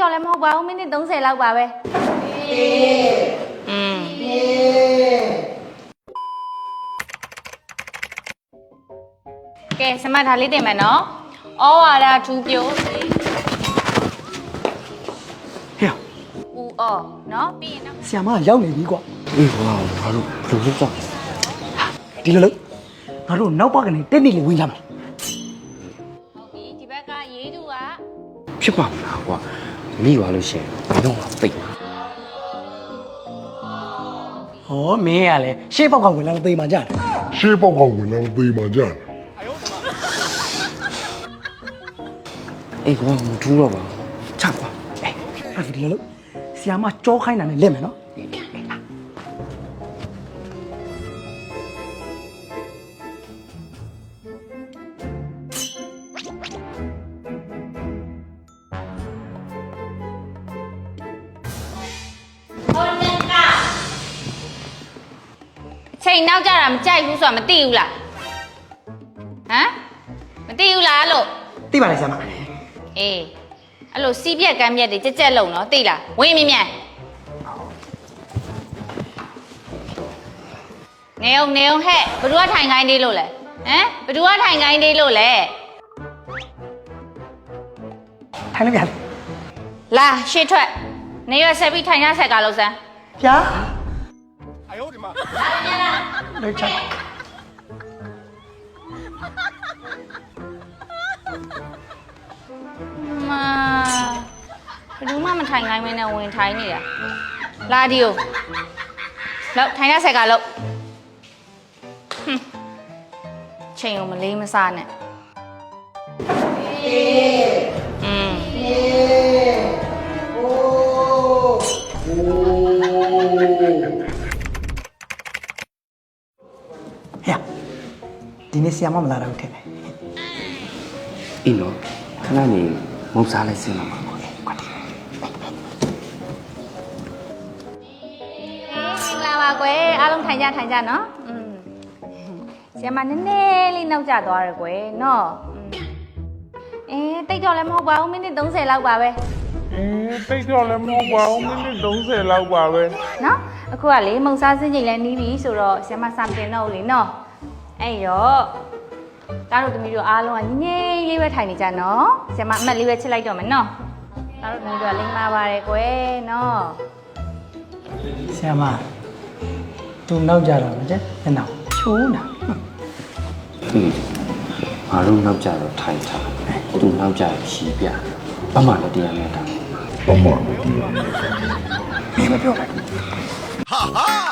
တော့လည်းမဟုတ်ပါဘူးမိနစ်30လောက်ပါပဲอืมကဲစမဒါလေးတင်မယ်နော်ဩဝါဒထူးပြိုဟဲ့ဦးအော်နော်ပြီးရင်နောက်ဆီယမကရောက်နေပြီကွာအေးကွာငါတို့ဘယ်လိုလုပ်ကြလဲဒီလိုလို့ငါတို့နောက်ပါကနေတက်နေလေဝင်ကြမယ်ဟုတ်ပြီဒီဘက်ကရေးသူကဖြစ်ပါမလားကွာ မိသွားလို့ရှရင်ဘယ်တော့မှပိတ်မှာဟောမင်းကလည်းရှေ့ဘောက်ကဝင်လာတော့သိမှကြတယ်ရှေးပေါက်ကဝင်လာသေးမှကြာတယ်အေးကွာမထူးတော့ပါဘူးချကွာအေးအဲ့ဒီလိုလို့ဆီယမကြောခိုင်းတာနဲ့လက်မယ်နော် ချိန်နောက်ကြတာမကြိုက်ဘူးဆိုတာမသိဘူးလားဟမ်မသိဘူးလားလို့သိပါလေဆရာမအေးအဲ့လိုစီးပြက်ကမ်းပြက်တွေကြက်ကြက်လုံနော်သိလားဝင်မြင်မြန်နေအောင်နေအောင်ဟဲ့ဘသူကထိုင်ခိုင်းသေးလို့လဲဟမ်ဘသူကထိုင်ခိုင်းသေးလို့လဲထိုင်လိုက်ပြန်လာရှေ့ထွက်နေရဆက်ပြီးထိုင်ရဆက်ကလုံးစမ်းဗျာအယောဒီမှာ 妈来ချာ မဘယ်သူမှမထိုင်ခိုင်းမင်းနဲ့ဝင်ထိုင်နေတာလာဒီကိုလောက်ထိုင်ရဆက်ကလောက်ဟွန်းချိန်ကိုမလေးမစားနဲ့อื ဟဲ့ဒီနေ့ဆီယမမလာတော့ထင်တယ်အင်းတော့ခဏနေမုတ်စားလိုက်စင်းလာမှာပေါ့လေကွာဒီလာပါကွယ်အားလုံးထိုင်ကြထိုင်ကြနော်อืมဆီယမနည်းနည်းလေးနှောက်ကြသွားတယ်ကွယ်နော်အဲတိတ်တော့လည်းမဟုတ်ပါဘူးမိနစ်30လောက်ပါပဲ တိတ်တော့လည်းမဟုတ်ပါဘူးမိနစ်30လောက်ပါပဲနော်အခုကလေမုံစားစင်းချိန်လည်းနီးပြီဆိုတော့ဆရာမစံတင်တော့ဦးလေနော်အဲ့ရောကားတို့သမီးတို့အားလုံးကငြိမ်ငြိမ်လေးပဲထိုင်နေကြနော်ဆရာမအမှတ်လေးပဲချစ်လိုက်တော့မယ်နော်ကားတို့သမီးတို့ကလိမ့်မာပါတယ်ကွယ်နော်ဆီယမသူနောက်ကြတော့မကျညနောက်ချိုးနာอืมငါတို့နောက်ကြတော့ထိုင်ထားသူနောက်ကြဖြီးပြဘာမှလည်းတရားမဲ့တာ ဘာမှမသိဘူးမင်းမပြောလိုက်哈哈！